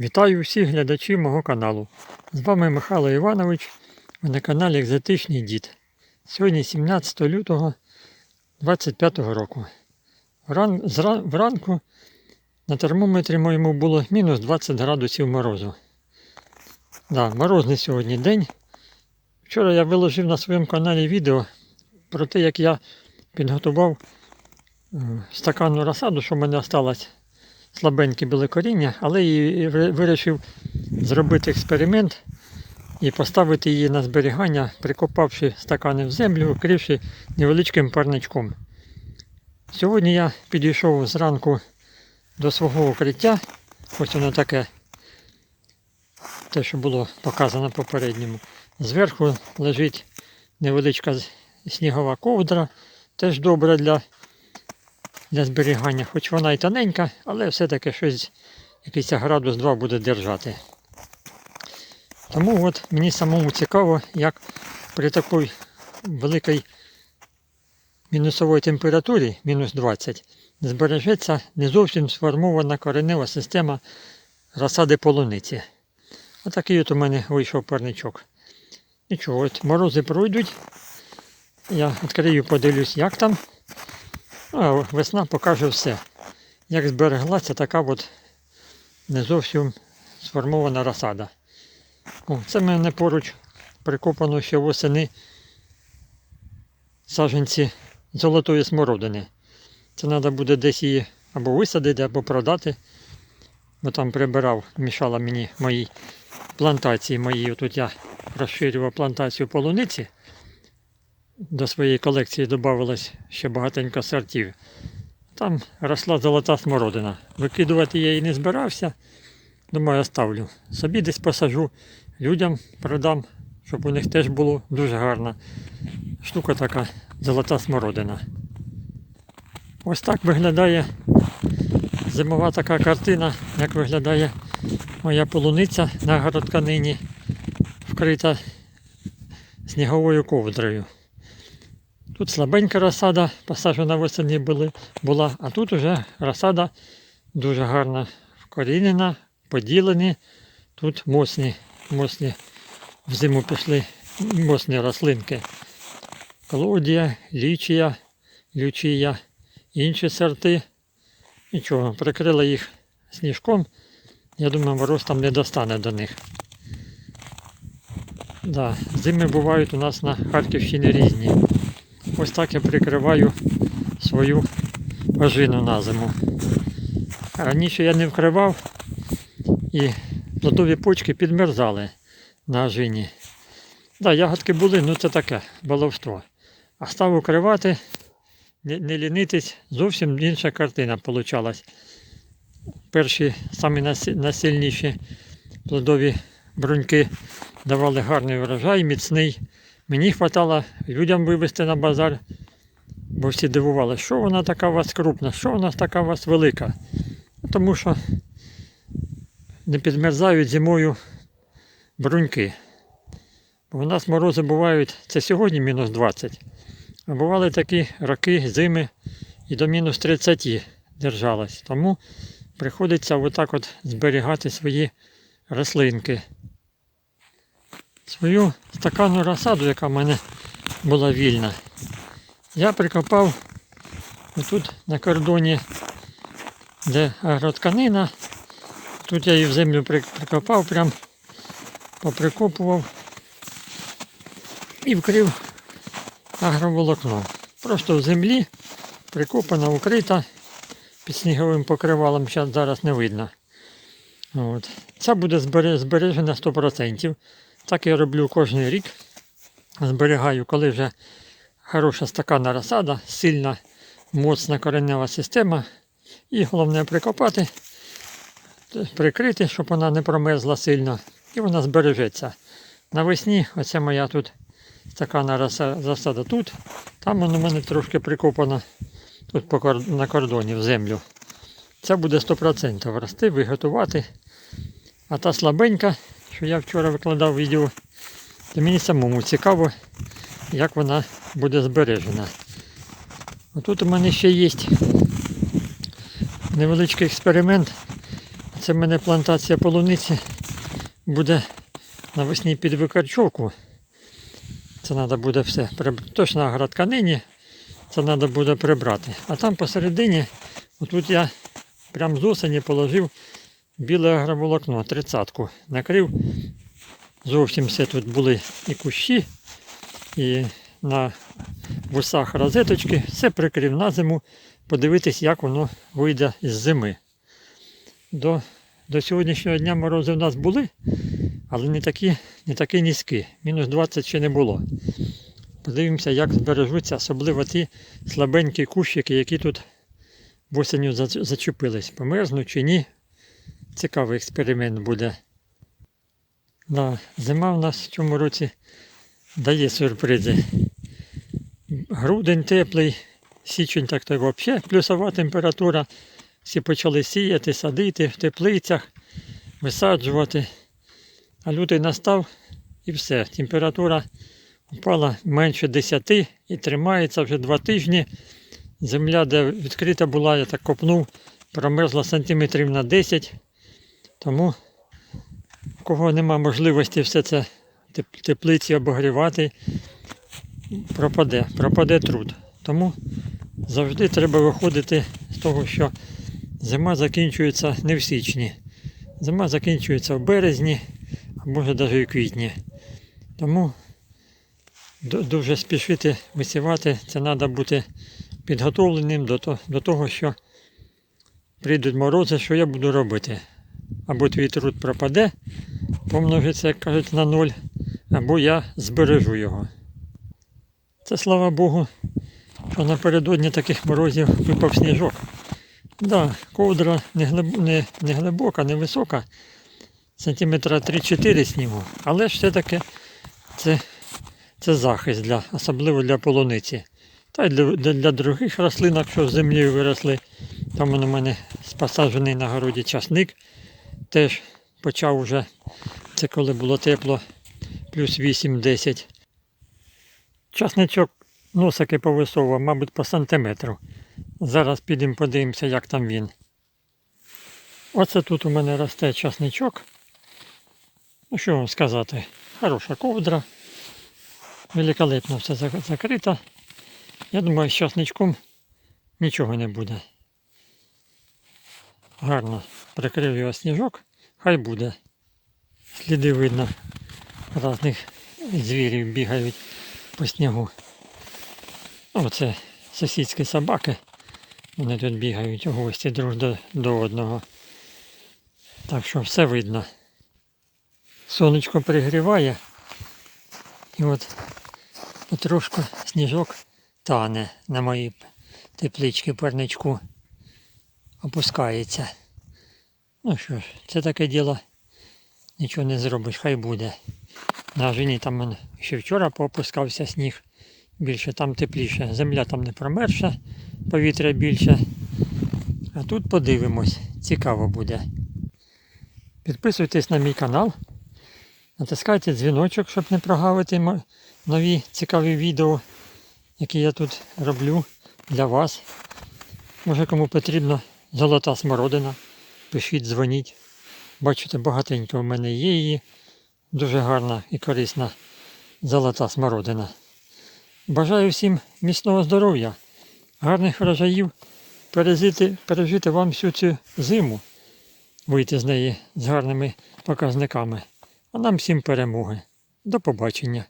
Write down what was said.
Вітаю всіх глядачів мого каналу. З вами Михайло Іванович. Ви на каналі Екзотичний Дід. Сьогодні 17 лютого 25 року. Вран... зра- Вранку на термометрі моєму було мінус 20 градусів морозу. Да, морозний сьогодні день. Вчора я виложив на своєму каналі відео про те, як я підготував е, стаканну розсаду, що в мене осталось слабеньке біле коріння, але і вирішив зробити експеримент і поставити її на зберігання, прикопавши стакани в землю, укривши невеличким парничком. Сьогодні я підійшов зранку до свого укриття. Ось воно таке, те, що було показано попередньому. Зверху лежить невеличка снігова ковдра, теж добра для для зберігання, хоч вона і тоненька, але все-таки щось, якийсь градус 2 буде держати. Тому от мені самому цікаво, як при такій великій мінусовій температурі, мінус 20, збережеться не зовсім сформована коренева система розсади полуниці. Отакий от у мене вийшов парничок. Нічого, от морози пройдуть. Я відкрию, подивлюсь, як там. Ну, весна покаже все. Як збереглася така от не зовсім сформована розсада. О, це в мене поруч прикопано ще восени саджанці золотої смородини. Це треба буде десь її або висадити, або продати. Бо там прибирав, мішала мені моїй плантації моїй. Тут я розширював плантацію полуниці до своєї колекції додавалось ще багатенько сортів. Там росла золота смородина. Викидувати я її не збирався. Думаю, оставлю. Собі десь посажу, людям продам, щоб у них теж було дуже гарна штука така золота смородина. Ось так виглядає зимова така картина, як виглядає моя полуниця на городканині, вкрита сніговою ковдрою. Тут слабенька розсада, посаджена восени були, була, а тут уже розсада дуже гарна вкорінена, поділені. Тут мосні, мосні в зиму пішли мосні рослинки. Колодія, лічія, лючія, інші сорти. Нічого, прикрила їх сніжком. Я думаю, мороз там не достане до них. Да, зими бувають у нас на Харківщині різні. Ось так я прикриваю свою ожину на зиму. Раніше я не вкривав і плодові почки підмерзали на ожині. Да, ягодки були, ну це таке баловство. А став укривати, не, не лінитись, зовсім інша картина получалась. Перші самі насильніші плодові бруньки давали гарний врожай, міцний. Мені хватало людям вивезти на базар, бо всі дивували, що вона така у вас крупна, що вона така у вас велика. Тому що не підмерзають зимою бруньки. Бо у нас морози бувають, це сьогодні мінус 20, а бували такі роки, зими і до мінус 30 держалась. Тому приходиться отак от зберігати свої рослинки свою стаканну розсаду, яка в мене була вільна, я прикопав отут на кордоні, де агротканина. Тут я її в землю прикопав, прям поприкопував і вкрив агроволокном. Просто в землі прикопана, укрита під сніговим покривалом, зараз, не видно. От. Ця буде збере- збережена 100%. Так я роблю кожен рік. Зберігаю, коли вже хороша стакана розсада, сильна, моцна коренева система. І головне прикопати, прикрити, щоб вона не промерзла сильно. І вона збережеться. Навесні оця моя тут стакана розсада тут. Там воно у мене трошки прикопано тут на кордоні в землю. Це буде 100% рости, виготувати. А та слабенька, що я вчора викладав відео, то мені самому цікаво, як вона буде збережена. Отут у мене ще є невеличкий експеримент. Це в мене плантація полуниці буде навесні під викорчовку. Це треба буде все. Точно агротканині. Це треба буде прибрати. А там посередині, отут я прям з осені положив біле агроволокно, тридцятку. Накрив. Зовсім все тут були і кущі, і на вусах розеточки. Все прикрив на зиму. Подивитись, як воно вийде з зими. До, до сьогоднішнього дня морози в нас були, але не такі, не такі низькі. Мінус 20 ще не було. Подивимося, як збережуться, особливо ті слабенькі кущики, які тут восенню зачепились. Померзнуть чи ні. Цікавий експеримент буде. Да, зима в нас в цьому році дає сюрпризи. Грудень теплий, січень так то взагалі плюсова температура. Всі почали сіяти, садити в теплицях, висаджувати. А лютий настав і все. Температура впала менше 10 і тримається вже два тижні. Земля, де відкрита була, я так копнув, промерзла сантиметрів на 10. Тому, у кого нема можливості все це теплиці обогрівати, пропаде, пропаде труд. Тому завжди треба виходити з того, що зима закінчується не в січні. Зима закінчується в березні, а може навіть в квітні. Тому дуже спішити висівати, це треба бути підготовленим до того, що прийдуть морози, що я буду робити. Або твій труд пропаде, помножиться, як кажуть, на ноль, або я збережу його. Це слава Богу, що напередодні таких морозів випав сніжок. Да, ковдра не, глиб... не, не глибока, не висока, сантиметра 3-4 снігу, але ж все-таки це, це захист, для, особливо для полуниці. Та й для, для, для других рослинок, що з землі виросли. Там у мене посаджений на городі часник. Теж почав уже, це коли було тепло, плюс 8-10. Часничок носики повисовував, мабуть, по сантиметру. Зараз підемо подивимося, як там він. Оце тут у мене росте часничок. Ну що вам сказати, хороша ковдра. Великолепно все зак- закрито. Я думаю, з часничком нічого не буде. Гарно прикрив його сніжок, хай буде. Сліди видно різних звірів бігають по снігу. Оце сусідські собаки. Вони тут бігають у гості друг до, до одного. Так що все видно. Сонечко пригріває. І от потрошку сніжок тане на моїй тепличці парничку. Опускається. Ну що ж, це таке діло. Нічого не зробиш, хай буде. На жені там ще вчора поопускався сніг. Більше там тепліше. Земля там не промерша, повітря більше. А тут подивимось, цікаво буде. Підписуйтесь на мій канал, натискайте дзвіночок, щоб не прогавити нові цікаві відео, які я тут роблю для вас. Може кому потрібна золота смородина, пишіть, дзвоніть. Бачите, багатенько в мене є її. Дуже гарна і корисна золота смородина. Бажаю всім міцного здоров'я, гарних врожаїв, пережити, пережити вам всю цю зиму, вийти з неї з гарними показниками. А нам всім перемоги. До побачення.